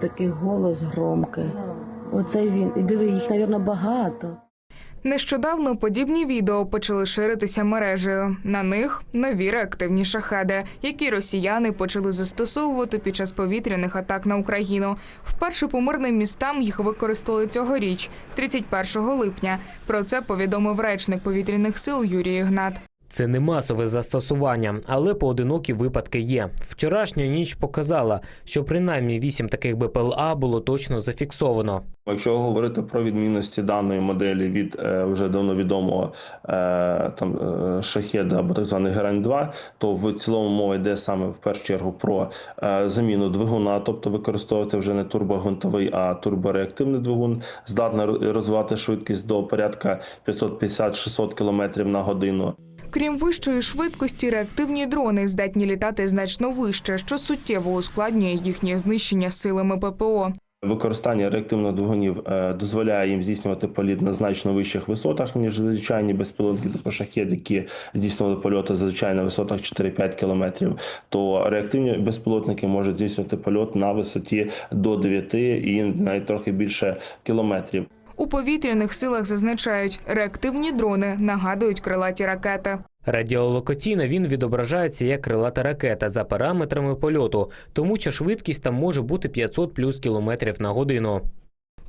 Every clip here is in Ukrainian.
такий голос громкий. Оце він. І диви, їх, мабуть, багато. Нещодавно подібні відео почали ширитися мережею. На них нові реактивні шахеди, які росіяни почали застосовувати під час повітряних атак на Україну. Вперше по мирним містам їх використали цьогоріч, 31 липня. Про це повідомив речник повітряних сил Юрій Ігнат. Це не масове застосування, але поодинокі випадки є. Вчорашня ніч показала, що принаймні вісім таких БПЛА було точно зафіксовано. Якщо говорити про відмінності даної моделі від е, вже давно відомого е, там е, шахеда або так званий герань 2 то в цілому мова йде саме в першу чергу про заміну двигуна, тобто використовується вже не турбогвинтовий, а турбореактивний двигун, здатна розвивати швидкість до порядка 550-600 км на годину. Крім вищої швидкості, реактивні дрони здатні літати значно вище, що суттєво ускладнює їхнє знищення силами ППО. Використання реактивних двигунів е, дозволяє їм здійснювати політ на значно вищих висотах, ніж звичайні безпілотники типу шахет, які здійснювали польоти зазвичай на висотах 4-5 кілометрів. То реактивні безпілотники можуть здійснювати польот на висоті до 9 і навіть трохи більше кілометрів. У повітряних силах зазначають, реактивні дрони нагадують крилаті ракети. Радіолокаційно він відображається як крилата ракета за параметрами польоту, тому що швидкість там може бути 500 плюс кілометрів на годину.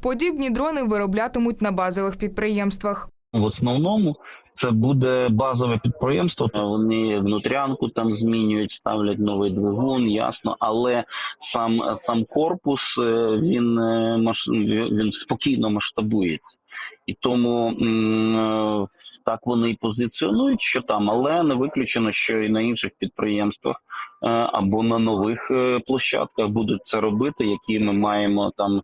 Подібні дрони вироблятимуть на базових підприємствах. В основному це буде базове підприємство. Вони внутрянку там змінюють, ставлять новий двигун, ясно. Але сам сам корпус е, він е, маш... він спокійно масштабується. І тому е, так вони і позиціонують, що там, але не виключено, що і на інших підприємствах або на нових площадках будуть це робити, які ми маємо там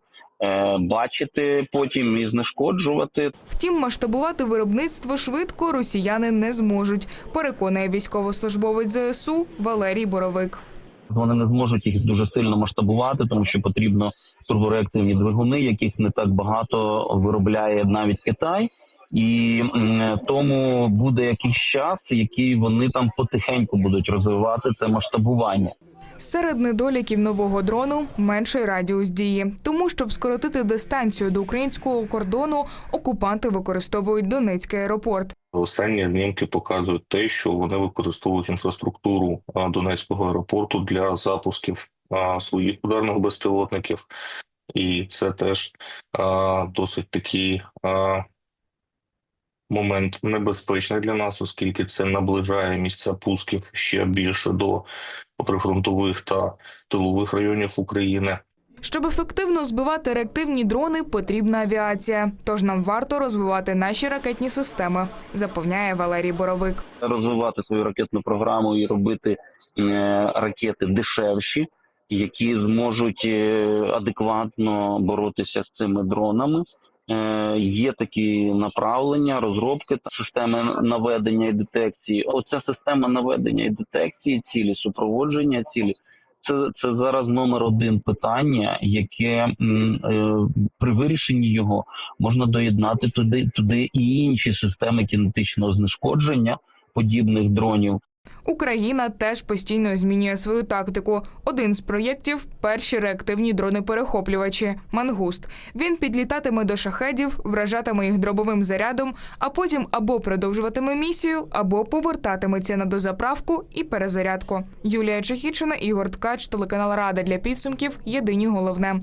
бачити потім і знешкоджувати. Втім, масштабувати виробництво швидко росіяни не зможуть. Переконує військовослужбовець ЗСУ Валерій Боровик. Вони не зможуть їх дуже сильно масштабувати, тому що потрібно турбореактивні двигуни, яких не так багато виробляє навіть Китай. І тому буде якийсь час, який вони там потихеньку будуть розвивати це масштабування. Серед недоліків нового дрону менший радіус дії. Тому, щоб скоротити дистанцію до українського кордону, окупанти використовують Донецький аеропорт. Останні знімки показують те, що вони використовують інфраструктуру Донецького аеропорту для запусків своїх ударних безпілотників, і це теж досить такий момент небезпечний для нас, оскільки це наближає місця пусків ще більше до прифронтових та тилових районів України. Щоб ефективно збивати реактивні дрони, потрібна авіація. Тож нам варто розвивати наші ракетні системи, запевняє Валерій Боровик. Розвивати свою ракетну програму і робити е, ракети дешевші, які зможуть е, адекватно боротися з цими дронами. Е, Є такі направлення, розробки та системи наведення і детекції. Оця система наведення і детекції, цілі супроводження цілі. Це, це зараз номер один питання, яке е, при вирішенні його можна доєднати туди, туди і інші системи кінетичного знешкодження подібних дронів. Україна теж постійно змінює свою тактику. Один з проєктів перші реактивні дрони-перехоплювачі Мангуст. Він підлітатиме до шахедів, вражатиме їх дробовим зарядом, а потім або продовжуватиме місію, або повертатиметься на дозаправку і перезарядку. Юлія Чехічина, Ігор Ткач, телеканал Рада для підсумків. Єдині головне.